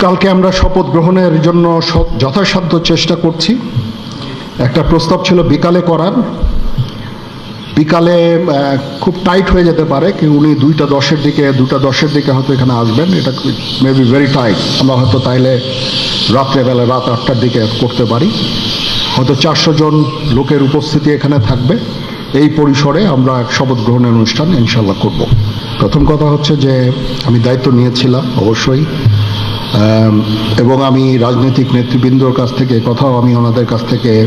কালকে আমরা শপথ গ্রহণের জন্য যথাসাধ্য চেষ্টা করছি। একটা প্রস্তাব ছিল বিকালে করার। বিকালে খুব টাইট হয়ে যেতে পারে কি উনি দুইটা দশের দিকে, দুটা দশের দিকে হয়তো এখানে আসবেন। এটা মে বি ভেরি টাইট আমরা হয়তো তাইলে রাত্রেবেলা রাত আটটার দিকে করতে পারি। হয়তো চারশো জন লোকের উপস্থিতি এখানে থাকবে। এই পরিসরে আমরা শপথ গ্রহণের অনুষ্ঠান ইনশাল্লাহ করব। প্রথম কথা হচ্ছে যে, আমি দায়িত্ব নিয়েছিলাম, অবশ্যই। এবং আমি রাজনৈতিক নেতৃবৃন্দর কাছ থেকে কথাও আমি ওনাদের কাছ থেকে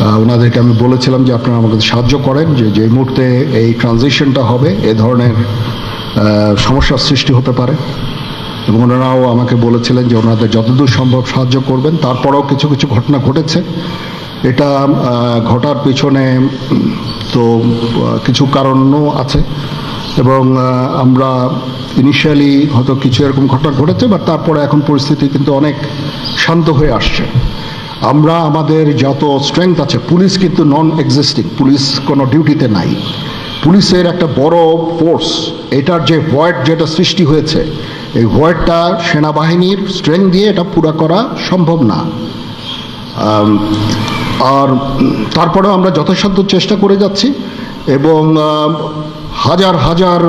ওনাদেরকে আমি বলেছিলাম যে আপনারা আমাকে সাহায্য করেন যে যে মুহূর্তে এই ট্রানজিশনটা হবে, এ ধরনের সমস্যার সৃষ্টি হতে পারে। এবং ওনারাও আমাকে বলেছিলেন যে ওনাদের যতদূর সম্ভব সাহায্য করবেন। তারপরেও কিছু কিছু ঘটনা ঘটেছে। এটা ঘটার পিছনে তো কিছু কারণও আছে। এবং আমরা ইনিশিয়ালি হয়তো কিছু এরকম ঘটনা ঘটেছে বাট তারপরে এখন পরিস্থিতি কিন্তু অনেক শান্ত হয়ে আসছে। আমরা, আমাদের যত স্ট্রেংথ আছে, পুলিশ কিন্তু নন এক্সিস্টিং পুলিশ কোনো ডিউটিতে নাই। পুলিশের একটা বড় ফোর্স এটার যে ভয়েড যেটা সৃষ্টি হয়েছে, এই ভয়েডটা সেনাবাহিনীর স্ট্রেংথ দিয়ে এটা পুরা করা সম্ভব না। আর তারপরেও আমরা যথাসাধ্য চেষ্টা করে যাচ্ছি এবং হাজার হাজার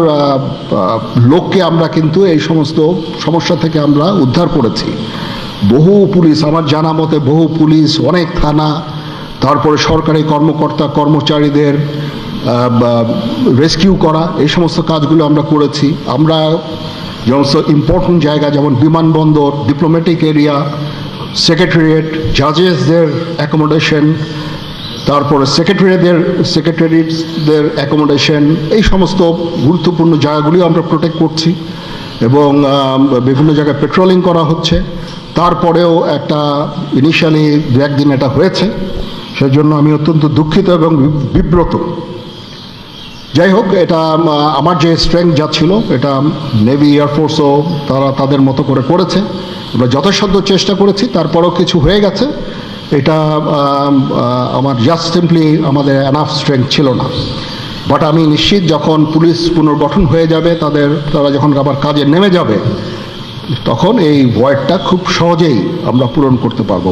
লোককে আমরা কিন্তু এই সমস্ত সমস্যা থেকে আমরা উদ্ধার করেছি। বহু পুলিশ, আমার জানা মতে বহু পুলিশ, অনেক থানা, তারপরে সরকারি কর্মকর্তা, কর্মচারীদের রেস্কিউ করা, এই সমস্ত কাজগুলো আমরা করেছি। আমরা যেমন ইম্পর্টেন্ট জায়গা যেমন বিমানবন্দর ডিপ্লোম্যাটিক এরিয়া সেক্রেটারিয়েট জাজেসদের অ্যাকোমোডেশন তারপরে সেক্রেটারিদের সেক্রেটারিদের অ্যাকোমোডেশন এই সমস্ত গুরুত্বপূর্ণ জায়গাগুলিও আমরা প্রোটেক্ট করছি এবং বিভিন্ন জায়গায় পেট্রোলিং করা হচ্ছে। তারপরেও একটা ইনিশিয়ালি দু একদিন এটা হয়েছে। সেজন্য আমি অত্যন্ত দুঃখিত এবং বিব্রত। যাই হোক, এটা আমার যে স্ট্রেংথ যা ছিল, এটা নেভি এয়ারফোর্সও তারা তাদের মতো করে করেছে। আমরা যথাসাধ্য চেষ্টা করেছি, তারপরেও কিছু হয়ে গেছে। এটা আমার জাস্ট সিম্পলি আমাদের অ্যানাফ স্ট্রেংথ ছিল না। বাট আমি নিশ্চিত যখন পুলিশ পুনর্গঠন হয়ে যাবে, তাদের, তারা যখন আবার কাজে নেমে যাবে, তখন এই ওয়ার্ডটা খুব সহজেই আমরা পূরণ করতে পারব।